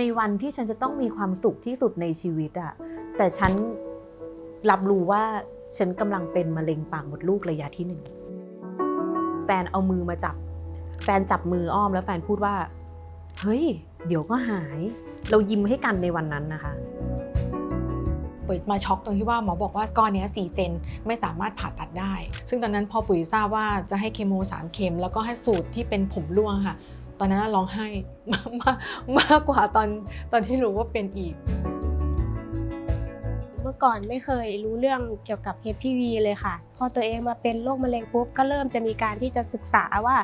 ในวันที่ฉันจะต้องมีความสุขที่สุดในชีวิตอะแต่ฉันรับรู้ว่าฉันกำลังเป็นมะเร็งปากมดลูกระยะที่หนึ่งแฟนเอามือมาจับ แฟนจับมืออ้อมแล้วแฟนพูดว่า เฮ้ย เดี๋ยวก็หาย เรายิ้มให้กันในวันนั้นนะคะปุ๋ยมาช็อกตรงที่ว่าหมอบอกว่าก้อนนี้ย4เซนไม่สามารถผ่าตัดได้ ซึ่งตอนนั้นพอปุ๋ยทราบว่าจะให้เคมีสามเข็ม แล้วก็ให้สูตรที่เป็นผมร่วงค่ะ ตอนนั้นร้องไห้มากมากมากกว่าตอนตอนที่รู้ว่าเป็นอีก เมื่อก่อนไม่เคยรู้เรื่องเกี่ยวกับ HPV เลยค่ะ พอตัวเองมาเป็นโรคมะเร็งปุ๊บก็เริ่มจะมีการที่จะศึกษาว่า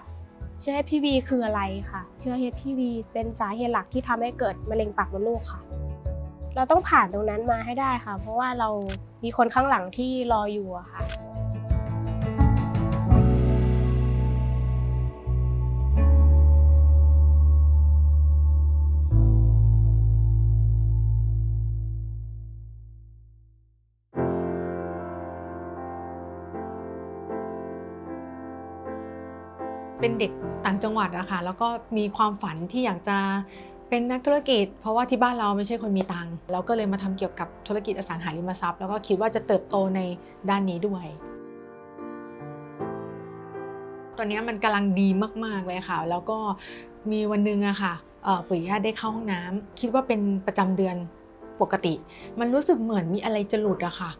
เชื้อ HPV คืออะไรค่ะ เชื้อ HPV เป็นสาเหตุหลักที่ทำให้เกิดมะเร็งปากมดลูกค่ะ เราต้องผ่านตรงนั้นมาให้ได้ค่ะ เพราะว่าเรามีคนข้างหลังที่รออยู่อะค่ะ เป็นเด็กต่างจังหวัดอะค่ะแล้วก็มีความฝันที่อยากจะเป็นนักธุรกิจ เพราะว่าที่บ้านเราไม่ใช่คนมีตังค์เราก็เลยมาทำเกี่ยวกับธุรกิจอสังหาริมทรัพย์ แล้วก็คิดว่าจะเติบโตในด้านนี้ด้วยตอนนี้มันกำลังดีมาก ๆ เลยค่ะ แล้วก็มีวันหนึ่งอะค่ะเอ่อปุ๋ยอะได้เข้าห้องน้ำคิดว่าเป็นประจำเดือนปกติ มันรู้สึกเหมือนมีอะไรจะหลุดอะค่ะ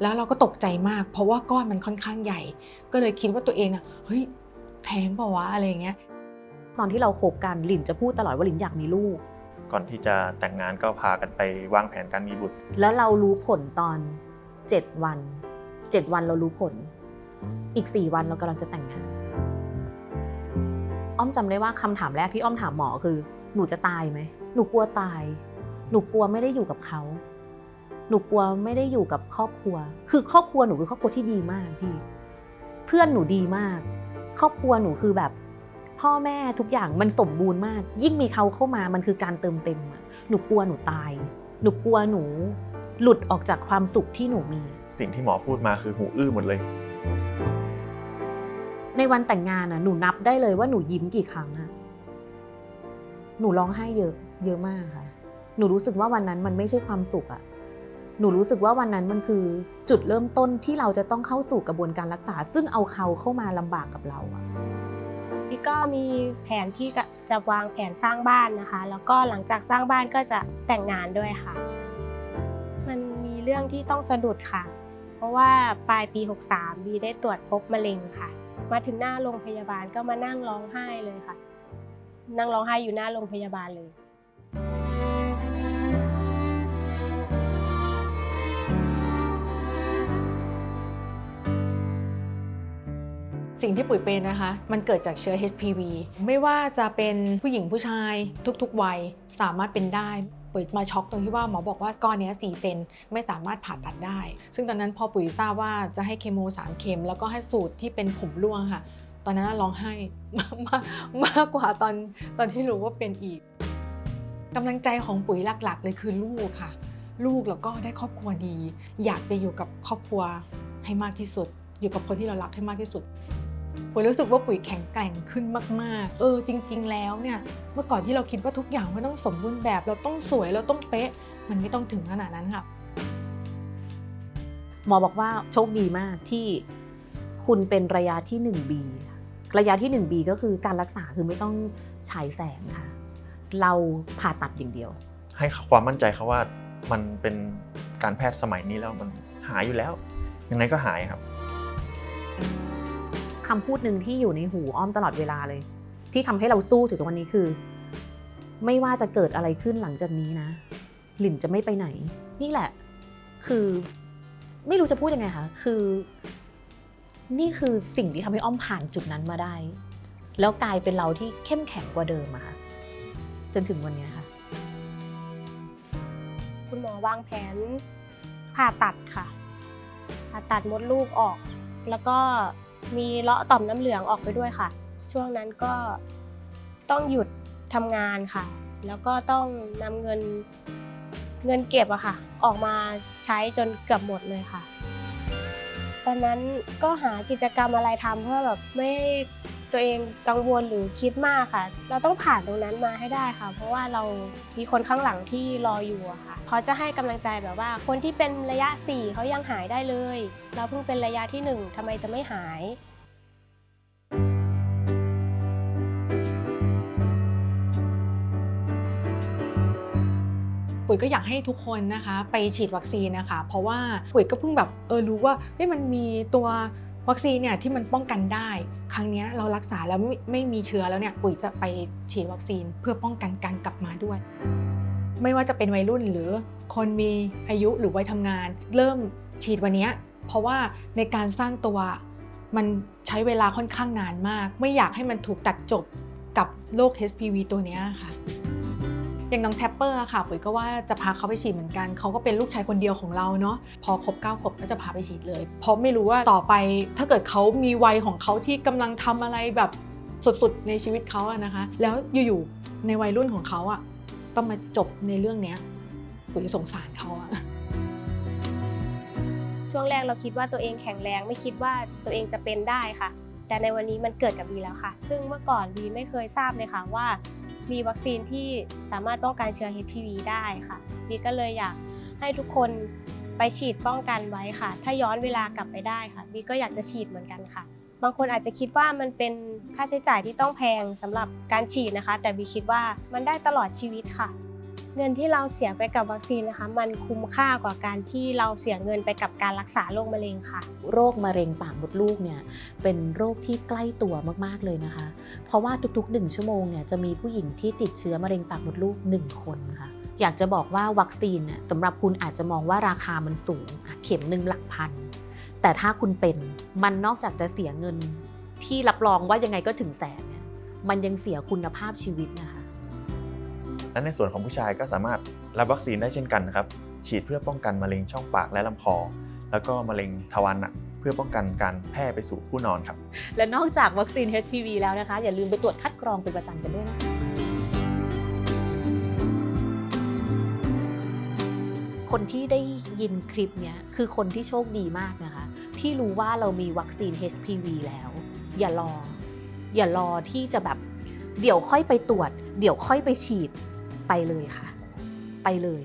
แล้วเราก็ตกใจมาก เพราะว่าก้อนมันค่อนข้างใหญ่ ก็เลยคิดว่าตัวเองอะเฮ้ย แท้งเปล่าวะอะไรอย่างเงี้ย ตอนที่เราคบกันหลินจะพูดตลอดว่าหลินอยากมีลูก ก่อนที่จะแต่งงานก็พากันไปวางแผนการมีบุตร แล้วเรารู้ผลตอน 7 วัน 7 วันเรารู้ผล อีก 4 วันเรากำลังจะแต่งงาน อ้อมจำได้ว่าคำถามแรกที่อ้อมถามหมอคือ หนูจะตายไหม หนูกลัวตาย หนูกลัวไม่ได้อยู่กับเขา หนูกลัวไม่ได้อยู่กับครอบครัว คือครอบครัวหนูคือครอบครัวที่ดีมากพี่ เพื่อนหนูดีมาก ครอบครัวหนูคือแบบ พ่อแม่ทุกอย่างมันสมบูรณ์มาก ยิ่งมีเขาเข้ามามันคือการเติมเต็มอะหนูกลัวหนูตาย หนูกลัวหนู หลุดออกจากความสุขที่หนูมี สิ่งที่หมอพูดมาคือหูอื้อหมดเลย ในวันแต่งงานน่ะหนูนับได้เลยว่าหนูยิ้มกี่ครั้งอะหนูร้องไห้เยอะ เยอะมากค่ะ หนูรู้สึกว่าวันนั้นมันไม่ใช่ความสุขอะ หนูรู้สึกว่าวันนั้นมันคือจุดเริ่มต้นที่เราจะต้องเข้าสู่กระบวนการรักษา ซึ่งเอาเขาเข้ามาลำบากกับเราอะนี่ก็มีแผนที่จะวางแผนสร้างบ้านนะคะ แล้วก็หลังจากสร้างบ้านก็จะแต่งงานด้วยค่ะ มันมีเรื่องที่ต้องสะดุดค่ะ เพราะว่าปลายปี 63บีได้ตรวจพบมะเร็งค่ะ มาถึงหน้าโรงพยาบาลก็มานั่งร้องไห้เลยค่ะ นั่งร้องไห้อยู่หน้าโรงพยาบาลเลย สิ่งที่ปุ๋ยเป็นนะคะ มันเกิดจากเชื้อ HPV ไม่ว่าจะเป็นผู้หญิงผู้ชายทุกๆวัยสามารถเป็นได้ปุ๋ยมาช็อกตรงที่ว่าหมอบอกว่าก้อนนี้ย4เซนไม่สามารถผ่าตัดได้ ซึ่งตอนนั้นพอปุ๋ยทราบว่าจะให้เคมีสามเข็ม แล้วก็ให้สูตรที่เป็นผมร่วงค่ะ ตอนนั้นร้องไห้มามากมากกว่าตอนตอนที่รู้ว่าเป็นอีกกำลังใจของปุ๋ยหลักๆ เลยคือลูกค่ะ ลูกแล้วก็ได้ครอบครัวดี อยากจะอยู่กับครอบครัวให้มากที่สุด อยู่กับคนที่เรารักให้มากที่สุด ปุ๋ยรู้สึกว่าปุ๋ยแข็งแกร่งขึ้นมาก ๆ เออจริง ๆ แล้วเนี่ย เมื่อก่อนที่เราคิดว่าทุกอย่างมันต้องสมบูรณ์แบบ เราต้องสวยเราต้องเป๊ะ มันไม่ต้องถึงขนาดนั้นค่ะ หมอบอกว่าโชคดีมากที่คุณเป็นระยะที่ 1B ค่ะระยะที่ 1B ก็คือการรักษาคือไม่ต้องฉายแสงค่ะ เราผ่าตัดอย่างเดียว ให้ความมั่นใจเขาว่ามันเป็นการแพทย์สมัยนี้แล้วมันหายอยู่แล้ว ยังไงก็หายครับ คำพูดหนึ่งที่อยู่ในหูอ้อมตลอดเวลาเลย ที่ทำให้เราสู้ถึงวันนี้คือ ไม่ว่าจะเกิดอะไรขึ้นหลังจากนี้นะ หลินจะไม่ไปไหน นี่แหละ คือไม่รู้จะพูดยังไงคะคือ นี่คือสิ่งที่ทำให้อ้อมผ่านจุดนั้นมาได้ แล้วกลายเป็นเราที่เข้มแข็งกว่าเดิมอะค่ะจนถึงวันนี้ค่ะ คุณหมอวางแผนผ่าตัดค่ะผ่าตัดมดลูกออก แล้วก็ มีเลาะต่อมน้ำเหลืองออกไปด้วยค่ะ ช่วงนั้นก็ต้องหยุดทำงานค่ะ แล้วก็ต้องนำเงินเงินเก็บอะค่ะ ออกมาใช้จนเกือบหมดเลยค่ะ ตอนนั้นก็หากิจกรรมอะไรทำเพื่อแบบไม่ให้ ตัวเองกังวลหรือคิดมากค่ะ เราต้องผ่านตรงนั้นมาให้ได้ค่ะ เพราะว่าเรามีคนข้างหลังที่รออยู่อะค่ะเขาจะให้กำลังใจแบบว่า คนที่เป็นระยะ 4เขายังหายได้เลย เราเพิ่งเป็นระยะที่ 1ทำไมจะไม่หายปุ๋ยก็อยากให้ทุกคนนะคะ ไปฉีดวัคซีนนะคะ เพราะว่าปุ๋ยก็เพิ่งแบบเออรู้ว่าเฮ้ยมันมีตัว วัคซีนเนี่ยที่มันป้องกันได้ ครั้งนี้เรารักษาแล้วไม่ไม่มีเชื้อแล้วเนี่ยปุ๋ยจะไปฉีดวัคซีนเพื่อป้องกันการกลับมาด้วย ไม่ว่าจะเป็นวัยรุ่นหรือคนมีอายุหรือวัยทำงาน เริ่มฉีดวันนี้เพราะว่าในการสร้างตัวมันใช้เวลาค่อนข้างนานมาก ไม่อยากให้มันถูกตัดจบกับโรค HPV ตัวนี้ค่ะ อย่างน้องแท็ปเปอร์อะค่ะปุ๋ยก็ว่าจะพาเขาไปฉีดเหมือนกันเขาก็เป็นลูกชายคนเดียวของเราเนาะพอครบ9ขวบก็จะพาไปฉีดเลย เพราะไม่รู้ว่าต่อไปถ้าเกิดเขามีวัยของเขาที่กำลังทำอะไรแบบสุดๆในชีวิตเขาอะนะคะ แล้วอยู่ๆในวัยรุ่นของเขาอะต้องมาจบในเรื่องเนี้ยปุ๋ยสงสารเขาอะช่วงแรกเราคิดว่าตัวเองแข็งแรงไม่คิดว่าตัวเองจะเป็นได้ค่ะ แต่ในวันนี้มันเกิดกับบีแล้วค่ะ ซึ่งเมื่อก่อนบีไม่เคยทราบเลยค่ะว่า มีวัคซีนที่สามารถป้องกันเชื้อ HPV ได้ค่ะบีก็เลยอยากให้ทุกคนไปฉีดป้องกันไว้ค่ะ ถ้าย้อนเวลากลับไปได้ค่ะบีก็อยากจะฉีดเหมือนกันค่ะ บางคนอาจจะคิดว่ามันเป็นค่าใช้จ่ายที่ต้องแพงสำหรับการฉีดนะคะ แต่บีคิดว่ามันได้ตลอดชีวิตค่ะ เงินที่เราเสียไปกับวัคซีนนะคะ มันคุ้มค่ากว่าการที่เราเสียเงินไปกับการรักษาโรคมะเร็งค่ะ โรคมะเร็งปากมดลูกเนี่ยเป็นโรคที่ใกล้ตัวมากๆเลยนะคะ เพราะว่าทุกๆ 1 ชั่วโมงเนี่ยจะมีผู้หญิงที่ติดเชื้อมะเร็งปากมดลูก 1 คนค่ะอยากจะบอกว่าวัคซีนเนี่ยสำหรับคุณอาจจะมองว่าราคามันสูง เข็มหนึ่งหลักพัน แต่ถ้าคุณเป็นมันนอกจากจะเสียเงินที่รับรองว่ายังไงก็ถึงแสนเนี่ยมันยังเสียคุณภาพชีวิตนะคะ และในส่วนของผู้ชายก็สามารถรับวัคซีนได้เช่นกันนะครับ ฉีดเพื่อป้องกันมะเร็งช่องปากและลำคอ แล้วก็มะเร็งทวารหนักเพื่อป้องกันการแพร่ไปสู่ผู้นอนครับ และนอกจากวัคซีน HPV แล้วนะคะ อย่าลืมไปตรวจคัดกรองเป็นประจำกันด้วยนะคะคนที่ได้ยินคลิปเนี้ยคือคนที่โชคดีมากนะคะ ที่รู้ว่าเรามีวัคซีน HPV แล้ว อย่ารอ อย่ารอที่จะแบบ เดี๋ยวค่อยไปตรวจ เดี๋ยวค่อยไปฉีด ไปเลยค่ะ ไปเลย